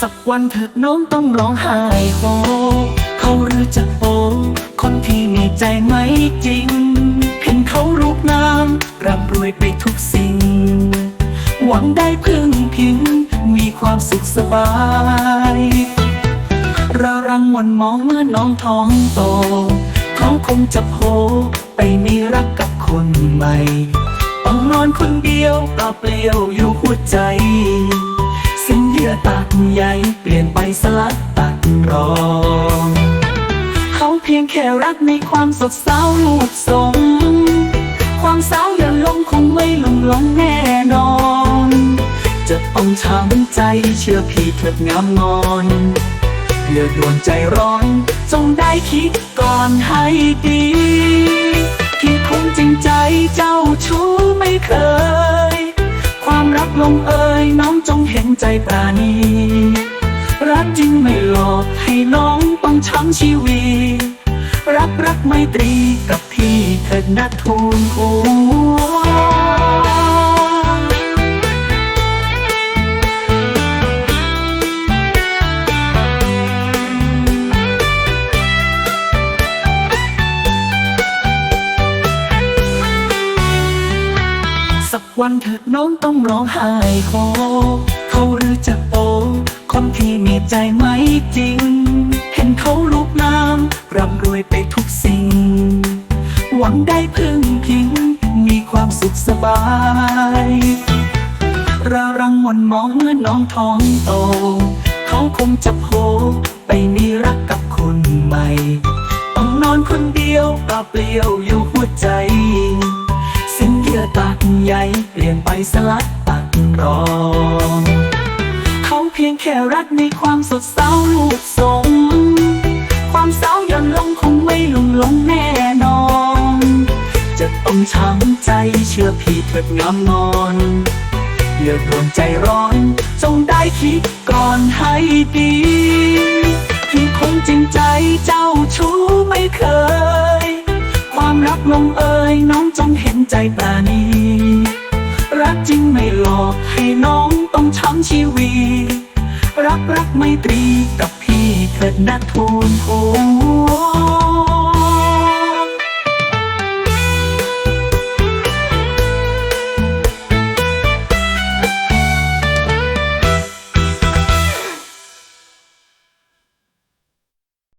สักวันเถิดน้องต้องร้องไห้โฮเขาหรือจะโอคนที่มีใจไหมจริง เห็นเขารูปงามร่ำรวยไปทุกสิ่ง หวังได้พึ่งพิงมีความสุขสบายระรังวันมองเมื่อน้องท้องโต เขาคงจะโผไปมีรักกับคนใหม่ต้องนอนคนเดียวเปล่าเปลี่ยวอยู่หัวใจ ใยเปลี่ยนไปสลัดตัดรองเขาเพียงแค่รักในความสดเศร้าลูกสงความสาวอย่าลงคงไม่ลงลงแน่นอน จะต้องช้ำใจเชื่อพี่เถิดงามงอนอย่าด่วนใจร้อน จงได้คิดก่อนให้ดีที่คงจริงใจเจ้าชู้ไม่เคย ความรักลงเอย ใจปราณี รักจริงไม่หลอกให้น้องต้องช้ำชีวี รักรักไม่ตรีกับพี่เถิดนัดทูลหัวสักวันเถิดน้องต้องร้องไห้โฮ เขาหรือจะโอ คนที่มีใจไหมจริง เห็นเขารูปงามร่ำรวยไปทุกสิ่ง หวังได้พึ่งพิง มีความสุขสบายระรังวันมองเมื่อน้องท้องโต เขาคงจะโผไปมีรักกับคนใหม่ ต้องนอนคนเดียวเปลาเปลี่ยวอยู่หัวใจสิ้นเยื่อตัดใยเปลี่ยนไปสลัดตัดรอง เพียงแค่รักในความสดเศร้าลูกสงความเศร้าย่อนลงคงไม่ลงลงแน่นอน จะต้องช้ำใจเชื่อพี่เถิดงามนอนอย่าโดนใจร้อน จงได้คิดก่อนให้ดีที่คงจริงใจเจ้าชู้ไม่เคย ความรักลงเอ่ยน้องจงเห็นใจปราณีรักจริงไม่หลอกให้น้องต้องช้ำชีวี รักรักไม่ตรีกับพี่เถิดนัดทูลหัว